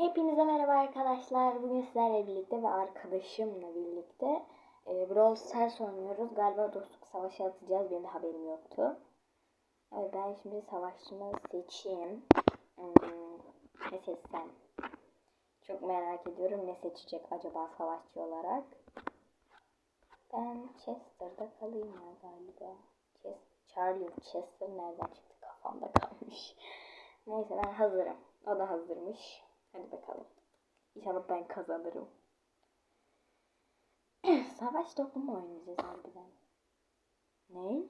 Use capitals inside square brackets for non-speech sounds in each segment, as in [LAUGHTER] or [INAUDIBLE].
Hepinize merhaba arkadaşlar. Bugün sizlerle birlikte ve arkadaşımla birlikte e, Brawl Stars oynuyoruz. Galiba dostluk savaşı atacağız. Benim de haberim yoktu. Evet ben şimdi savaşçımı seçeyim. Hmm, ne seçsem? Çok merak ediyorum ne seçecek acaba savaşçı olarak. Ben Chester'da kalayım ya galiba. Chester, Charlie Chester nereden çıktı kafamda kalmış. Neyse ben hazırım. O da hazırmış. Hadi bakalım. İnşallah ben kazanırım. [CLEARS THROAT] Savaş topu mu oynayacağız harbiden? Ne?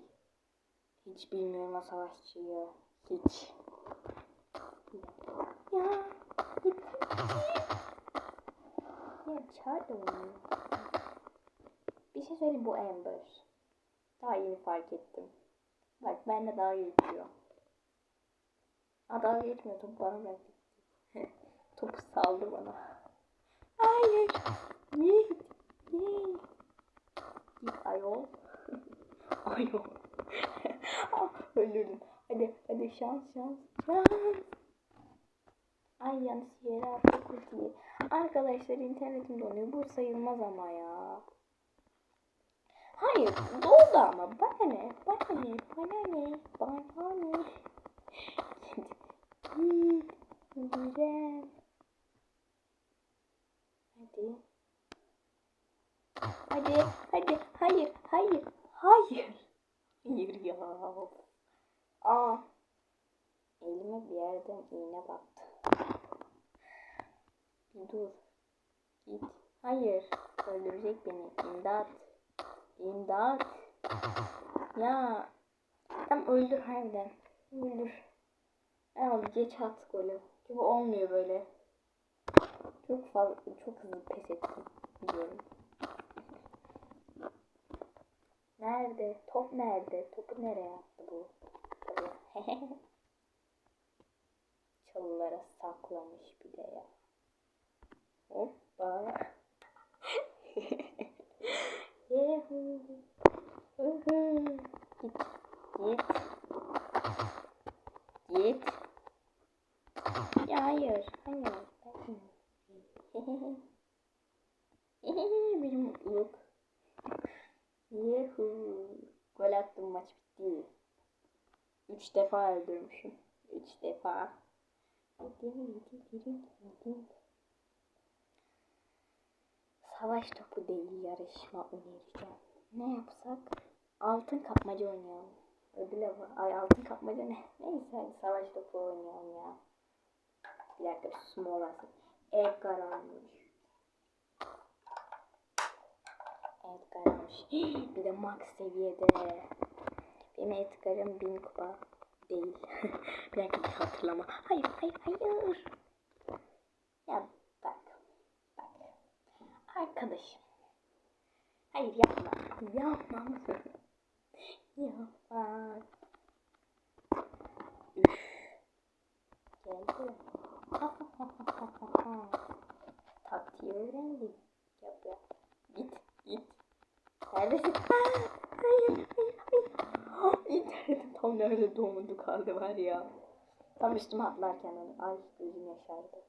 Hiç bilmiyorum o savaşçıyı. Hiç. Ya. Ya Charlie oynuyor. Bir şey söyleyeyim bu Amber. Daha yeni fark ettim. Bak ben de daha geçiyor. Aa daha geçmiyor. Topu bana bırak. Topu saldı bana. Hayır. Git. Git. Git ayol. [LAUGHS] ayol. [LAUGHS] ah, ölürüm. Hadi hadi şans şans. Şans. Ay yanlış yere attı kutuyu. Arkadaşlar internetim donuyor. Bu sayılmaz ama ya. Hayır doldu ama. Bana ne? Bana ne? Bana ne? Bana ne? [LAUGHS] Git. Gideceğim. Hadi. Hadi, hadi, hayır, hayır, hayır. Hayır ya. Aa. Elime bir yerden iğne battı. Dur. Git. Hayır. Öldürecek beni. İmdat. İmdat. Ya. Tam öldür harbiden. Öldür. Ama geç at golü. Çünkü olmuyor böyle. Çok fazla, çok hızlı pes ettim. Biliyorum. Nerede? Top nerede? Topu nereye attı bu? Çalı- [LAUGHS] Çalılara saklamış bir de ya. Hoppa. [LAUGHS] Yehu. Git. Git. Git. Ya hayır. Hayır. [LAUGHS] Benim mutluluk. Yuhu. Gol attım maç bitti. Üç defa öldürmüşüm. Üç defa. Savaş topu değil yarışma önereceğim. Ne yapsak? Altın kapmaca oynayalım. Ödül var. Ay altın kapmaca ne? Neyse hadi savaş topu oynayalım ya. Bir dakika susma olası. Edgar almış. Edgar almış. [GASPS] bir de max seviyede. Benim Edgar'ım bin kupa değil. [LAUGHS] bir dakika hatırlama. Hayır hayır hayır. Ya bak. Bak. Arkadaşım. Hayır yapma. Yapma. [LAUGHS] yapma. Üf. Geldi. Taktiği öğrendim. Yap yap. Git git. Neredesin? [LAUGHS] Hayır hayır hayır. [GASPS] İnternetim tam nerede doğumdu kaldı var ya. Tam üstüme atlarken onu. Ay gözüm yaşardı.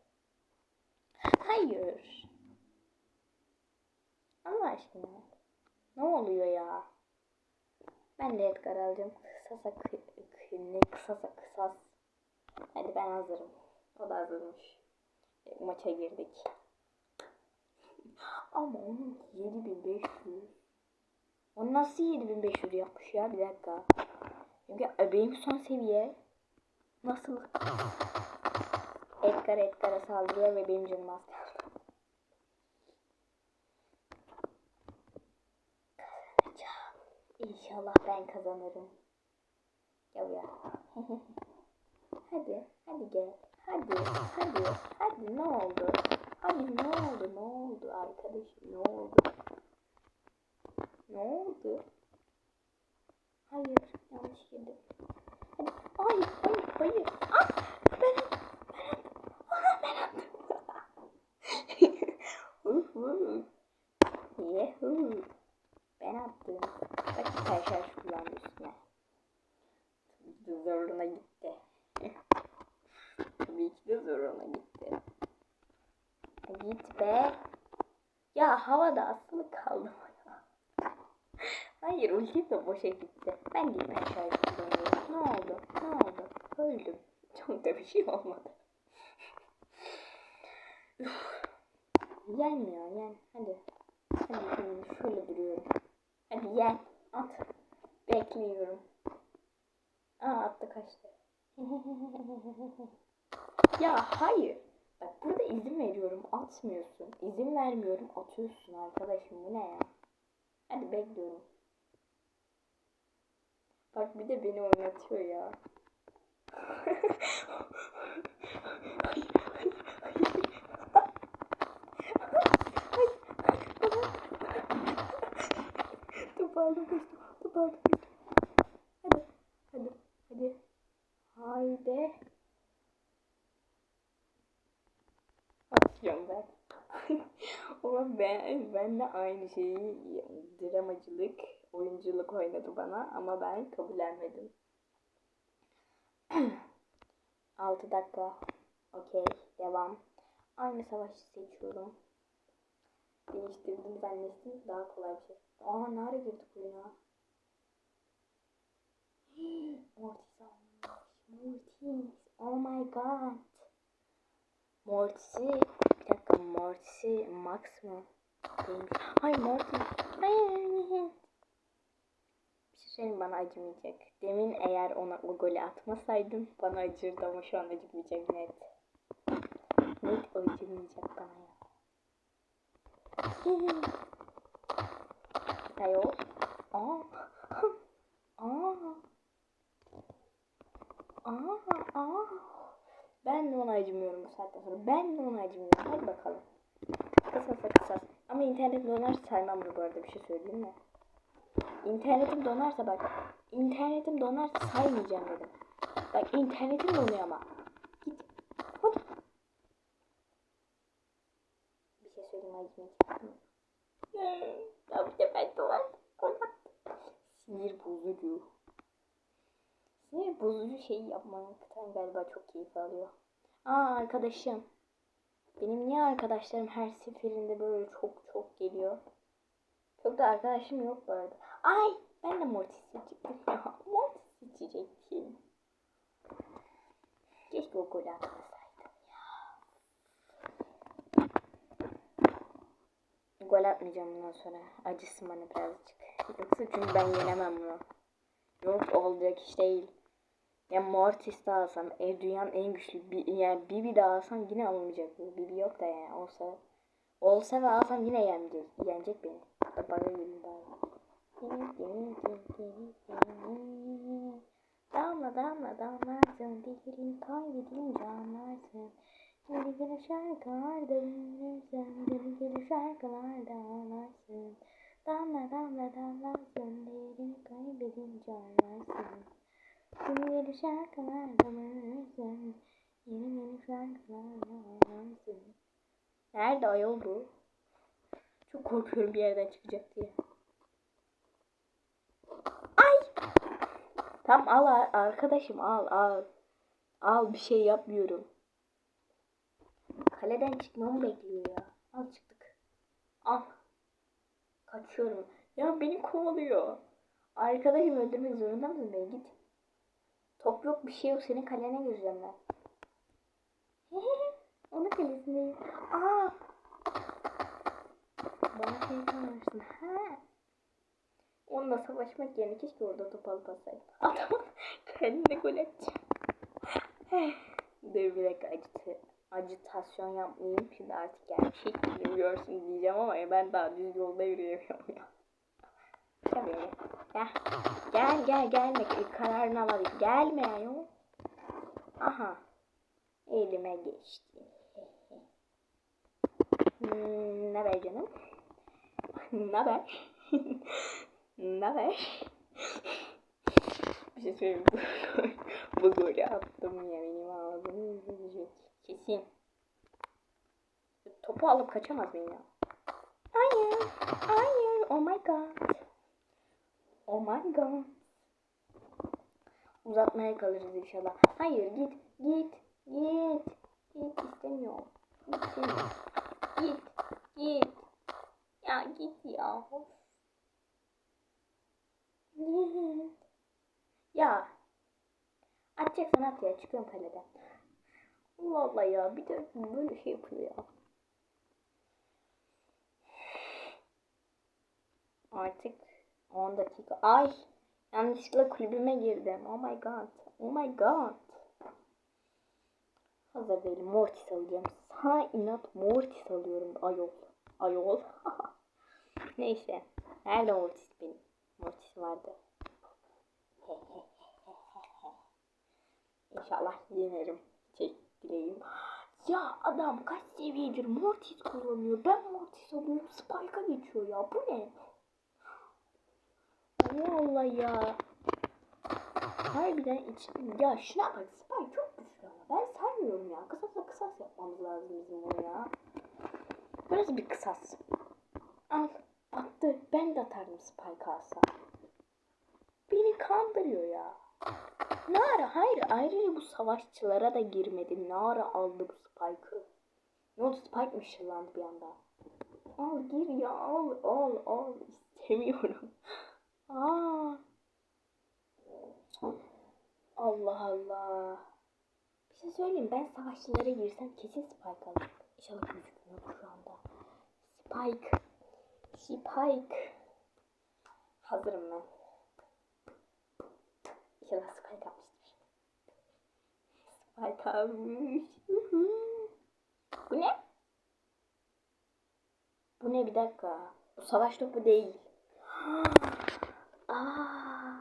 Hayır. Allah aşkına. Ne oluyor ya? Ben de Edgar alacağım. Kısasa kı, kı, ne kısasa kısas. Hadi ben hazırım. O da hazırmış. E, maça girdik. Ama onun 7500. O nasıl 7500 yapmış ya? Bir dakika. Çünkü e, benim son seviye nasıl? Edgar Edgar'a saldırıyor ve benim canım az kaldı. Kazanacağım. İnşallah ben kazanırım. Gel ya. [LAUGHS] hadi, hadi gel. Hadi, hadi, hadi ne oldu? Hadi ne oldu, ne oldu arkadaşım, ne oldu? Ne oldu? Hayır, yanlış girdim. Hadi, hayır, hayır, hayır. Ah, ben, ben, ah, ben attım. [LAUGHS] Uhu. Yehu. Ben attım. Bak bir şarj kullandı üstüne. Zoruna gitti. Tabii ki de zoruna gitti. git be. Ya havada asılı kaldım. Hayır ultim de boşa gitti. Ben gitme aşağı gidiyorum. Ne oldu? Ne oldu? Öldüm. [LAUGHS] Çok da bir şey olmadı. Yenmiyor yen. Hadi. Hadi şimdi şöyle duruyorum. Hadi yen. At. Bekliyorum. Aa attı kaçtı. [LAUGHS] ya hayır. Bak burada izin veriyorum atmıyorsun. İzin vermiyorum atıyorsun arkadaşım bu ne ya? Hadi bekliyorum. Bak bir de beni oynatıyor ya. hayır, hayır, hayır. Top aldım kaçtım. Top aldım kaçtım. Hadi. Hadi. Hadi. Haydi. Atıyorum ben. Ama ben, ben de aynı şeyi dramacılık, oyunculuk oynadı bana ama ben kabullenmedim. [CLEARS THROAT] 6 dakika. Okey. Devam. Aynı savaşı seçiyorum. Değiştirdim zannettim. Daha kolay bir şey. Aa nerede girdik oyuna? [GASPS] Mortis almış. Mortis. Oh my god. Mortis'i bir dakika Mortis'i Max mı? Hayır Mortis. Hayır. Söyleyeyim bana acımayacak. Demin eğer ona o golü atmasaydım bana acırdı ama şu an acımayacak net. Net acımayacak bana ya. [LAUGHS] Ayo. Aa. [LAUGHS] Aa. Aa. Aa. Ben de ona acımıyorum bu saatten sonra. Ben de ona acımıyorum. Hadi bakalım. Kısasa kısas. Ama internet donarsa saymam bu arada bir şey söyleyeyim mi? İnternetim donarsa bak. İnternetim donarsa saymayacağım dedim. Bak internetim donuyor ama. Git. Hadi. Bir şey söyleyeyim acımayacak. Tabii de ben dolar. Sinir bozucu. Sinir bozucu şeyi yapmaktan galiba çok keyif alıyor. Aa arkadaşım. Benim niye arkadaşlarım her seferinde böyle çok çok geliyor? Çok da arkadaşım yok bu arada. Ay ben de Mortis seçecektim ya. [LAUGHS] Mortis seçecektim. Keşke o golü atmasaydım ya. Gol atmayacağım bundan sonra. Acısın bana birazcık. Yoksa çünkü ben yenemem bunu. Yok olacak iş değil. Ya Mortis de alsam, ev dünyanın en güçlü bir yani Bibi de alsam yine alınmayacak. Bibi yok da yani olsa olsa ve alsam yine yenecek, yenecek beni. Da gelin bari. Damla damla damlarsın, diğerini kaybedince anlarsın. Geri geri şarkılarda ünlürsün, geri geri şarkılarda ağlarsın. Damla damla damlarsın, diğerini kaybedince anlarsın. Yeni yeni şarkılarda mısın? Yeni yeni şarkılarda mısın? Nerede ayol bu? Çok korkuyorum bir yerden çıkacak diye. Ay! Tam al arkadaşım al al. Al bir şey yapmıyorum. Kaleden çıkmamı bekliyor ya. Al çıktık. Al. Kaçıyorum. Ya beni kovalıyor. Arkadaşım öldürmek zorunda mısın beni? Git. Top yok bir şey yok. Senin kalene gireceğim ben. [LAUGHS] Onun kalesindeyim. Aa! Bana şey kalmışsın. Ha. Onunla savaşmak yerine keşke orada top alıp atsaydım. [LAUGHS] Adamın kendine gol edeceğim. Dur bir acıtı. Acitasyon yapmayayım. Şimdi artık gerçek yüzümü görsün diyeceğim ama ben daha düz yolda yürüyemiyorum ya. Böyle. Gel. Gel gel gelme. Kararını alabil. Gelme ya. Aha. Elime geçti. hmm, ne haber canım? Ne haber? Bir şey söyleyeyim. [LAUGHS] Bu, golü attım ya benim ağzımı yüzecek. Kesin. Topu alıp kaçamaz mıyım ya? Hayır. Hayır. Oh my god. Oh my god. Uzatmaya kalırız inşallah. Hayır git git git. Git istemiyorum. Git ya git ya. [LAUGHS] ya. Atacaksan at ya. Çıkıyorum kaleden. Allah Allah ya. Bir de böyle şey yapıyor ya. Artık 10 dakika. Ay. Yanlışlıkla kulübüme girdim. Oh my god. Oh my god. Hazır değilim. Mortis alacağım. Sana inat Mortis alıyorum. Ayol. Ayol. [LAUGHS] Neyse. Nerede Mortis benim? Mortis vardı. İnşallah yenerim. Tek dileğim. Ya adam kaç seviyedir Mortis kullanıyor. Ben Mortis alıyorum. Spike'a geçiyor ya. Bu ne? Allah ya. Harbiden iç... Ya şuna bak Spike çok güçlü ama ben saymıyorum ya. Kısasa kısas yapmamız lazım bizim bunu ya. Burası bir kısas. Al attı. Ben de atardım Spike alsa. Beni kandırıyor ya. Nara hayır ayrıca bu savaşçılara da girmedi. Nara aldı bu Spike'ı. Ne oldu Spike mi ışınlandı bir anda? Al gir ya al al al istemiyorum. [LAUGHS] Aa. Allah Allah. Bir şey söyleyeyim ben savaşçılara girsem kesin Spike alırım. İnşallah anda. Spike. Spike. Hazırım ben. İnşallah Spike almıştır. Spike almış. Bu ne? Bu ne bir dakika. Bu savaş topu değil. [GASPS] Aa,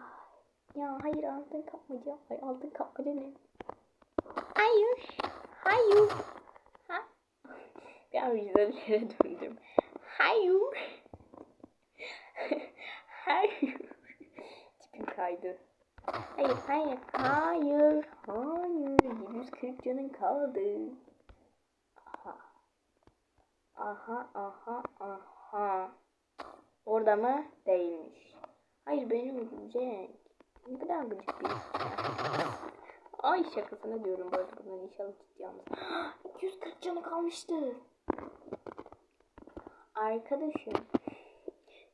ya hayır altın kapmaca. Ay altın kapmaca ne? Hayır. Hayır. Ha? [LAUGHS] An vicdanlara döndüm. Hayır. [LAUGHS] hayır. Tipim kaydı. Hayır, hayır, hayır, hayır. 740 canın kaldı. Aha. Aha, aha, aha. Orada mı? Değilmiş. Hayır benim ölecek. Ne kadar gıcık bir Ay şakasına diyorum bu arada bundan inşallah ciddi almaz. 240 [GASPS] canı kalmıştı. Arkadaşım.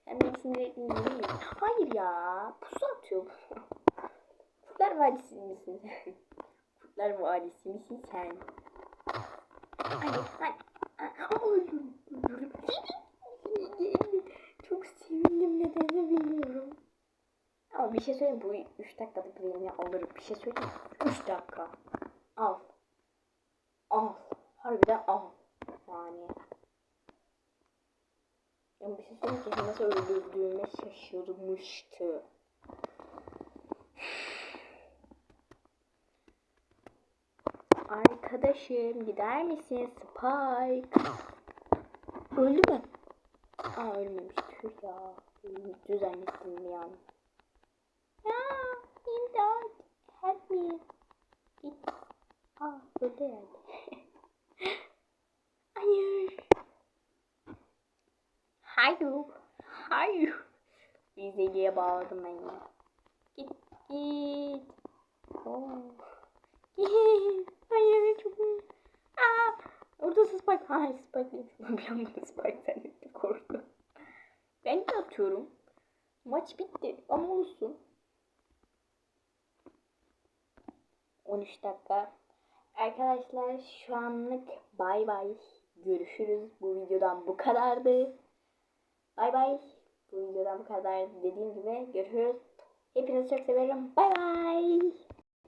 Sen beni sinir etmeyin değil? Hayır ya. Pusu atıyor. Kurtlar [LAUGHS] Vadisi misin sen? [LAUGHS] Kurtlar Vadisi misin sen? Hadi hadi. Çok sevindim nedenini bilmiyorum. Ama bir şey söyleyeyim bu 3 dakikalık videomu alırım. Bir şey söyleyeyim. 3 dakika. Al. Al. Harbiden al. Yani. Ya bir şey ki nasıl öldürdüğüme şaşırmıştı. Arkadaşım gider misin Spike? Öldü mü? Aa ölmemiş. Tüh ya. Düz zannettim bir an. Aa, imdat. Help me. Git. Aa öldü herhalde. [LAUGHS] Hayır. Hayır. Hayır. Rizeli'ye bağladım ben ya. Git git. Oh. [LAUGHS] Git. Hayır çok Aa, orada Spike. Hayır Spike değil. [LAUGHS] Bir anda Spike zannettim korktum. Ben de atıyorum. Maç bitti ama olsun. 13 dakika. Arkadaşlar şu anlık bay bay. Görüşürüz. Bu videodan bu kadardı. Bay bay. Bu videodan bu kadar dediğim gibi görüşürüz. Hepinizi çok severim. Bay bay.